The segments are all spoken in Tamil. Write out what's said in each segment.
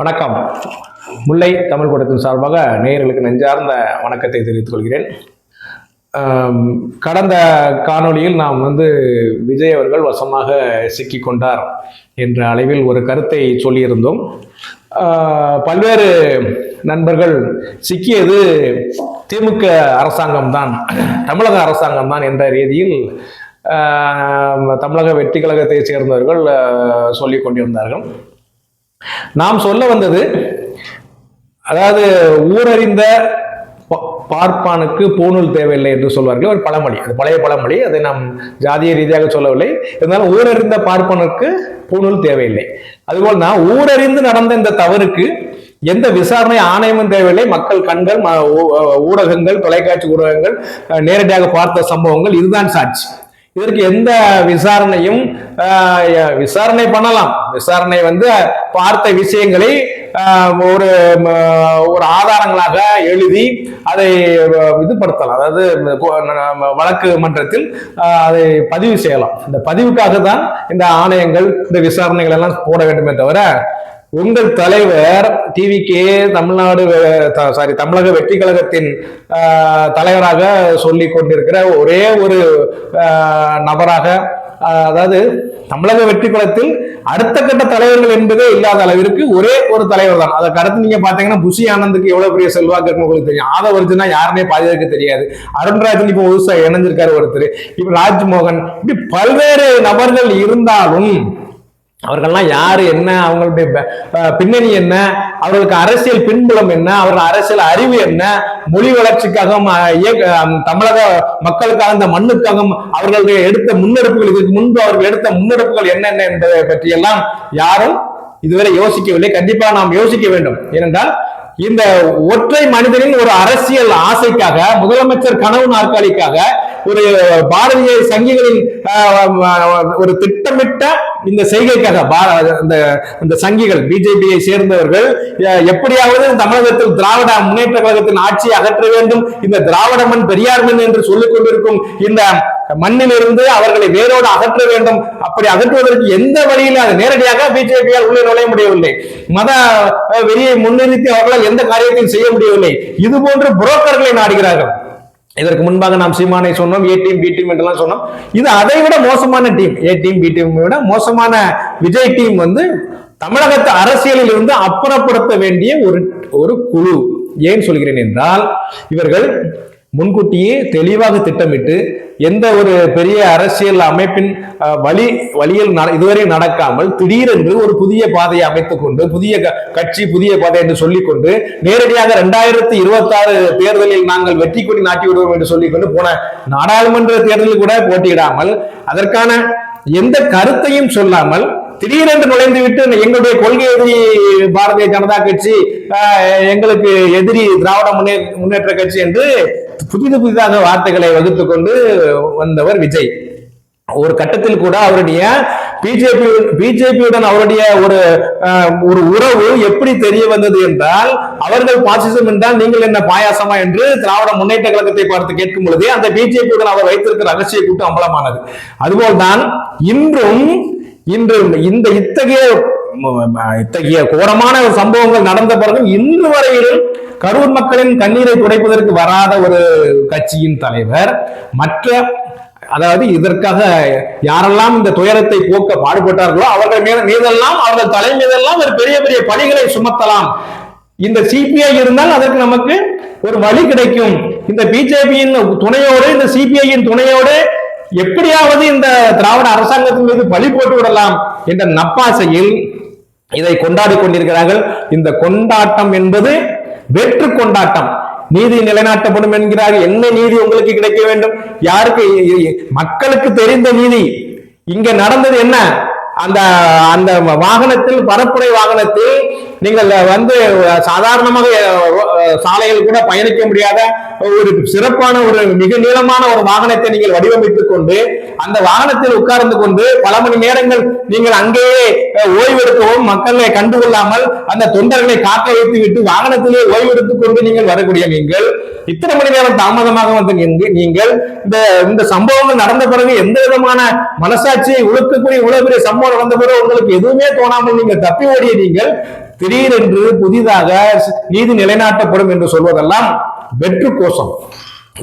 வணக்கம். முல்லை தமிழ் கூட்டத்தின் சார்பாக நேயர்களுக்கு நெஞ்சார்ந்த வணக்கத்தை தெரிவித்துக் கொள்கிறேன். கடந்த காணொளியில் நாம் வந்து விஜய் அவர்கள் வசமாக சிக்கிக் கொண்டார் என்ற அளவில் ஒரு கருத்தை சொல்லியிருந்தோம். பல்வேறு நண்பர்கள் சிக்கியது திமுக அரசாங்கம்தான் தமிழக அரசாங்கம்தான் என்ற ரீதியில் தமிழக வெற்றி கழகத்தை சேர்ந்தவர்கள் சொல்லிக் கொண்டிருந்தார்கள் நாம் சொல்ல வந்தது அதாவது ஊரறிந்த ப- பார்ப்பானுக்கு பூணூல் தேவையில்லை என்று சொல்வார்கள் ஒரு பழமொழி. அது பழைய பழமொழி அதை நாம் ஜாதிய ரீதியாக சொல்லவில்லை. இருந்தாலும் ஊரறிந்த பார்ப்பனுக்கு பூணூல் தேவையில்லை. அதுபோல் தான் ஊரறிந்து நடந்த இந்த தவறுக்கு எந்த விசாரணை ஆணையமும் தேவையில்லை. மக்கள் கண்கள் ஊடகங்கள் தொலைக்காட்சி ஊடகங்கள் நேரடியாக பார்த்த சம்பவங்கள் இதுதான் சாட்சி. இதற்கு எந்த விசாரணையும் விசாரணை பண்ணலாம். விசாரணை வந்து பார்த்த விஷயங்களை ஒரு ஒரு ஆதாரங்களாக எழுதி அதை இதுபடுத்தலாம். அதாவது வழக்கு மன்றத்தில் அதை பதிவு செய்யலாம். இந்த பதிவுக்காக தான் இந்த ஆணையங்கள் இந்த விசாரணைகள் எல்லாம் போட வேண்டுமே தவிர உங்கள் தலைவர் டிவிகே தமிழ்நாடு சாரி தமிழக வெற்றி கழகத்தின் தலைவராக சொல்லி கொண்டிருக்கிற ஒரே ஒரு நபராக அதாவது தமிழக வெற்றி கழகத்தில் அடுத்த கட்ட தலைவர்கள் என்பதே இல்லாத அளவிற்கு ஒரே ஒரு தலைவர் தான். அதுக்கு அடுத்து நீங்க பாத்தீங்கன்னா புஷி ஆனந்துக்கு எவ்வளவு பெரிய செல்வாக்கு இருக்குன்னு உங்களுக்கு தெரியும். ஆதவர்ஜுனா யாருன்னே பாதி பேருக்கு தெரியாது அருண்ராஜன் இப்போ முழுசா இணைஞ்சிருக்காரு ஒருத்தர். இப்ப ராஜ்மோகன் இப்படி பல்வேறு நபர்கள் இருந்தாலும் அவர்கள்லாம் யாரு என்ன? அவங்களுடைய பின்னணி என்ன? அவர்களுக்கு அரசியல் பின்புலம் என்ன? அவர்கள் அரசியல் அறிவு என்ன? மொழி வளர்ச்சிக்காகவும் இயக்க- தமிழக மக்களுக்காக இந்த மண்ணுக்காகவும் அவர்களுடைய எடுத்த முன்னெடுப்புகள் இதுக்கு முன்பு அவர்கள் எடுத்த முன்னெடுப்புகள் என்னென்ன என்பதை பற்றியெல்லாம் யாரும் இதுவரை யோசிக்கவில்லை. கண்டிப்பா நாம் யோசிக்க வேண்டும். ஏனென்றால் இந்த ஒற்றை மனிதனின் ஒரு அரசியல் ஆசைக்காக முதலமைச்சர் கனவு நாற்காலிக்காக ஒரு பாரதிய சங்கிகளின் ஒரு திட்டமிட்ட இந்த செய்கைக்காக பா- இந்த இந்த சங்கிகள் பிஜேபியை சேர்ந்தவர்கள் எப்படியாவது தமிழகத்தில் திராவிட முன்னேற்ற கழகத்தின் ஆட்சியை அகற்ற வேண்டும். இந்த திராவிட மண் பெரியார் மண் என்று சொல்லிக் கொண்டிருக்கும் இந்த மண்ணிலிருந்து அவர்களை வேரோடு அகற்ற வேண்டும். அப்படி அகற்றுவதற்கு எந்த வழியிலும் அது நேரடியாக பிஜேபியால் உள்ளே நுழைய முடியவில்லை. மத வெளியை வெறியை முன்னிறுத்தி அவர்களால் எந்த காரியத்தையும் செய்ய முடியவில்லை. இது போன்று புரோக்கர்களை நாடுகிறார்கள். இதற்கு முன்பாக நாம் சீமானை சொன்னோம் ஏ டீம் பி டீம் என்றெல்லாம் சொன்னோம். இது அதை விட மோசமான team A team B team விட மோசமான விஜய் டீம் வந்து தமிழகத்து அரசியலில் இருந்து அப்புறப்படுத்த வேண்டிய ஒரு ஒரு குழு. ஏன் சொல்கிறேன் என்றால் இவர்கள் முன்கூட்டியே தெளிவாக திட்டமிட்டு எந்த ஒரு பெரிய அரசியல் அமைப்பின் வழி வழியில் நட- இதுவரை நடக்காமல் திடீரென்று ஒரு புதிய பாதையை அமைத்துக் கொண்டு புதிய க- கட்சி புதிய பாதை என்று சொல்லிக்கொண்டு நேரடியாக இரண்டாயிரத்தி இருபத்தி ஆறு தேர்தலில் நாங்கள் வெற்றி கொடி நாட்டி விடுவோம் என்று சொல்லிக்கொண்டு போன நாடாளுமன்ற தேர்தலில் கூட போட்டியிடாமல் அதற்கான எந்த கருத்தையும் சொல்லாமல் திடீரென்று நுழைந்து விட்டு எங்களுடைய கொள்கை எதிரி பாரதிய ஜனதா கட்சி எங்களுக்கு எதிரி திராவிட முன்னே முன்னேற்ற கட்சி என்று புதிது புதிதாக வார்த்தைகளை வகுத்து கொண்டு வந்தவர் விஜய். ஒரு கட்டத்தில் கூட அவருடைய பிஜேபி பிஜேபியுடன் அவருடைய ஒரு ஒரு உறவு எப்படி தெரிய வந்தது என்றால் அவர்கள் பாசிசம் என்றால் நீங்கள் என்ன பாயாசமா என்று திராவிட முன்னேற்ற கழகத்தை பார்த்து கேட்கும் பொழுதே அந்த பிஜேபியுடன் அவர் வைத்திருக்கிற ரகசிய கூட்டம் அம்பலமானது. அதுபோல்தான் இன்றும் இன்று இந்த இத்தகைய இத்தகைய கோரமான ஒரு சம்பவங்கள் நடந்த பிறகு இன்று வரையிலும் கரூர் மக்களின் கண்ணீரை துடைப்பதற்கு வராத ஒரு கட்சியின் தலைவர் மற்ற அதாவது இதற்காக யாரெல்லாம் இந்த துயரத்தை போக்க பாடுபட்டார்களோ அவர்கள் மீது மீதெல்லாம் அவர்கள் தலை மீதெல்லாம் ஒரு பெரிய பெரிய பணிகளை சுமத்தலாம். இந்த சிபிஐ இருந்தால் அதற்கு நமக்கு ஒரு வழி கிடைக்கும். இந்த பிஜேபியின் துணையோடு இந்த சிபிஐயின் துணையோடு எப்படியாவது இந்த திராவிட அரசாங்கத்தின் மீது பழி போட்டு விடலாம் என்ற நப்பாசையில் இதை கொண்டாடி கொண்டிருக்கிறார்கள். இந்த கொண்டாட்டம் என்பது வெற்று கொண்டாட்டம். நீதி நிலைநாட்டப்படும் என்கிறார்கள் என்ன நீதி உங்களுக்கு கிடைக்க வேண்டும்? யாருக்கு? மக்களுக்கு தெரிந்த நீதி. இங்க நடந்தது என்ன? அந்த அந்த வாகனத்தில் பரப்புரை வாகனத்தில் நீங்கள் வந்து சாதாரணமாக சாலையில் கூட பயணிக்க முடியாத ஒரு சிறப்பான ஒரு மிக நீளமான ஒரு வாகனத்தை நீங்கள் வடிவமைத்துக் கொண்டு அந்த வாகனத்தில் உட்கார்ந்து கொண்டு பல மணி நேரங்கள் நீங்கள் அங்கேயே ஓய்வெடுக்கவும் மக்களை கண்டுகொள்ளாமல் அந்த தொண்டர்களை காக்க வைத்து விட்டு வாகனத்திலே ஓய்வெடுத்துக் கொண்டு நீங்கள் வரக்கூடிய நீங்கள் இத்தனை மணி நேரம் தாமதமாக வந்து நீங்கள் இந்த இந்த சம்பவங்கள் நடந்த பிறகு எந்த விதமான மனசாட்சியை உழுக்கக்கூடிய இவ்வளவு பெரிய சம்பவம் நடந்த பிறகு உங்களுக்கு எதுவுமே தோணாமல் நீங்கள் தப்பி ஓடிய நீங்கள் திடீரென்று புதிதாக நீதி நிலைநாட்டப்படும் என்று சொல்வதெல்லாம் வெற்று கோஷம்.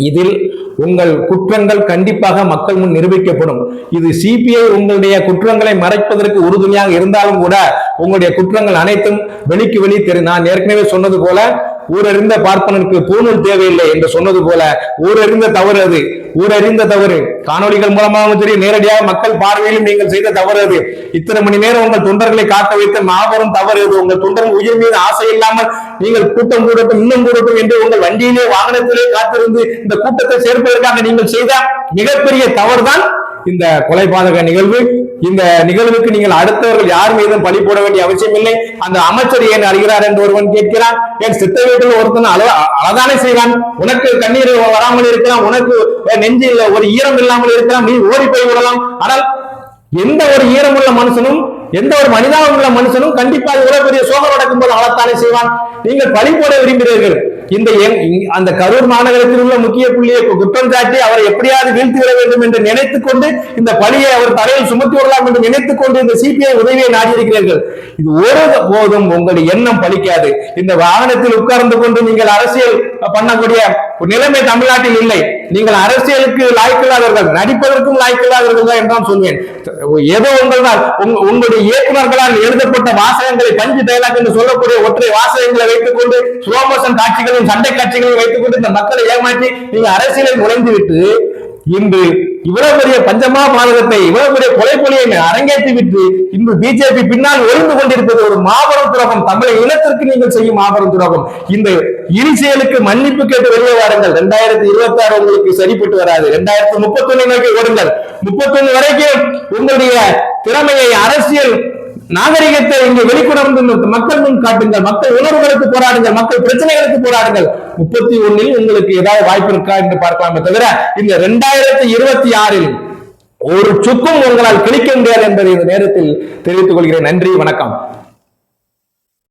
இதில் உங்கள் குற்றங்கள் கண்டிப்பாக மக்கள் முன் நிரூபிக்கப்படும். இது சிபிஐ உங்களுடைய குற்றங்களை மறைப்பதற்கு உறுதுணையாக இருந்தாலும் கூட உங்களுடைய குற்றங்கள் அனைத்தும் வெளிக்கு வெளி தெரி நான் ஏற்கனவே சொன்னது போல ஊரறிந்த பார்ப்பனருக்கு பூணூல் தேவையில்லை என்று சொன்னது போல ஊரறிந்த தவறு அது. ஊரறிந்த தவறு. காணொளிகள் மூலமாகவும் சரி நேரடியாக மக்கள் பார்வையிலும் நீங்கள் செய்த தவறு அது. இத்தனை மணி நேரம் உங்கள் தொண்டர்களை காட்ட வைத்த மாபெரும் தவறு அது. உங்கள் தொண்டர்கள் உயிர் மீது ஆசை இல்லாமல் நீங்கள் கூட்டம் கூடட்டும் இன்னும் கூடட்டும் என்று உங்கள் வண்டியிலே வாகனத்திலே காத்திருந்து இந்த கூட்டத்தை சேர்ப்பதற்காக நீங்கள் செய்த மிகப்பெரிய தவறுதான் இந்த கொலைபாதக நிகழ்வு. இந்த நிகழ்வுக்கு நீங்கள் அடுத்தவர்கள் யார் மீதும் பழி போட வேண்டிய அவசியம் இல்லை. அந்த அமைச்சர் ஏன் அறிகிறார் என்று ஒருவன் கேட்கிறான். என் சித்த வீட்டில் ஒருத்தன் அழ அழதானே செய்வான். உனக்கு கண்ணீர் வராமல் இருக்கலாம். உனக்கு நெஞ்சில் ஒரு ஈரம் இல்லாமல் இருக்கலாம். நீ ஓடி போய் விடலாம். ஆனால் எந்த ஒரு ஈரமுள்ள மனுஷனும் எந்த ஒரு மனிதாபம் உள்ள மனுஷனும் கண்டிப்பாக இவ்வளவு பெரிய சோகம் நடக்கும் போது அழத்தானே செய்வான். நீங்கள் பழி போட விரும்புகிறீர்கள். இந்த எண்- அந்த கரூர் மாநகரத்தில் உள்ள முக்கிய புள்ளியை குற்றம் சாட்டி அவரை எப்படியாவது வீழ்த்தி விட வேண்டும் என்று நினைத்துக் கொண்டு இந்த பழியை அவர் தலையில் சுமத்தி விடலாம் என்று நினைத்துக் கொண்டு இந்த சிபிஐ உதவியை நாடியிருக்கிறீர்கள். இது ஒரு போதும் உங்களுடைய எண்ணம் பலிக்காது. இந்த வாகனத்தில் உட்கார்ந்து கொண்டு நீங்கள் அரசியல் பண்ணக்கூடிய ஒரு நிலைமை தமிழ்நாட்டில் இல்லை. நீங்கள் அரசியலுக்கு லாய்க்கில்லாதவர்கள் நடிப்பதற்கும் லாய்க்கில்லாதவர்கள் தான் என்றான் சொல்வேன். ஏதோ உங்கள் உங்களுடைய இயக்குநர்களால் எழுதப்பட்ட வாசகங்களை பஞ்சு டைலாக் என்று சொல்லக்கூடிய ஒற்றை வாசகங்களை வைத்துக் கொண்டு ஸ்லோமோஷன் காட்சிகளையும் சண்டை காட்சிகளையும் வைத்துக் கொண்டு இந்த மக்களை ஏமாற்றி நீங்க அரசியலில் நுழைந்து விட்டு இன்று இவ்வளவு பெரிய பஞ்சமா பாதகத்தை இவ்வளவு பெரிய கொலை கொலையை அரங்கேற்றி விட்டு இன்று பிஜேபி பின்னால் ஒளிந்து கொண்டிருப்பது ஒரு மாபெரும் துரோகம். தமிழக இனத்திற்கு நீங்கள் செய்யும் மாபெரும் துரோகம். இந்த இனி செயலுக்கு மன்னிப்பு கேட்டு வெளியே வாருங்கள். ரெண்டாயிரத்தி இருபத்தி ஆறு உங்களுக்கு சரிப்பட்டு வராது. ரெண்டாயிரத்தி முப்பத்தி ஒண்ணு நோக்கி ஓடுங்கள். முப்பத்தி ஒண்ணு வரைக்கும் உங்களுடைய திறமையை அரசியல் நாகரிகத்தை இங்கு வெளிக்கொணர்ந்து மக்கள் முன் காட்டுங்கள் மக்கள் உணர்வுகளுக்கு போராடுங்கள் மக்கள் பிரச்சனைகளுக்கு போராடுங்கள். முப்பத்தி ஒண்ணில் உங்களுக்கு ஏதாவது வாய்ப்பு இருக்கா என்று பார்க்கலாமே தவிர இந்த ரெண்டாயிரத்தி இருபத்தி ஆறில் ஒரு சுக்கும் உங்களால் கிழிக்க முடியாது என்பதை இந்த நேரத்தில் தெரிவித்துக் கொள்கிறேன். நன்றி வணக்கம்.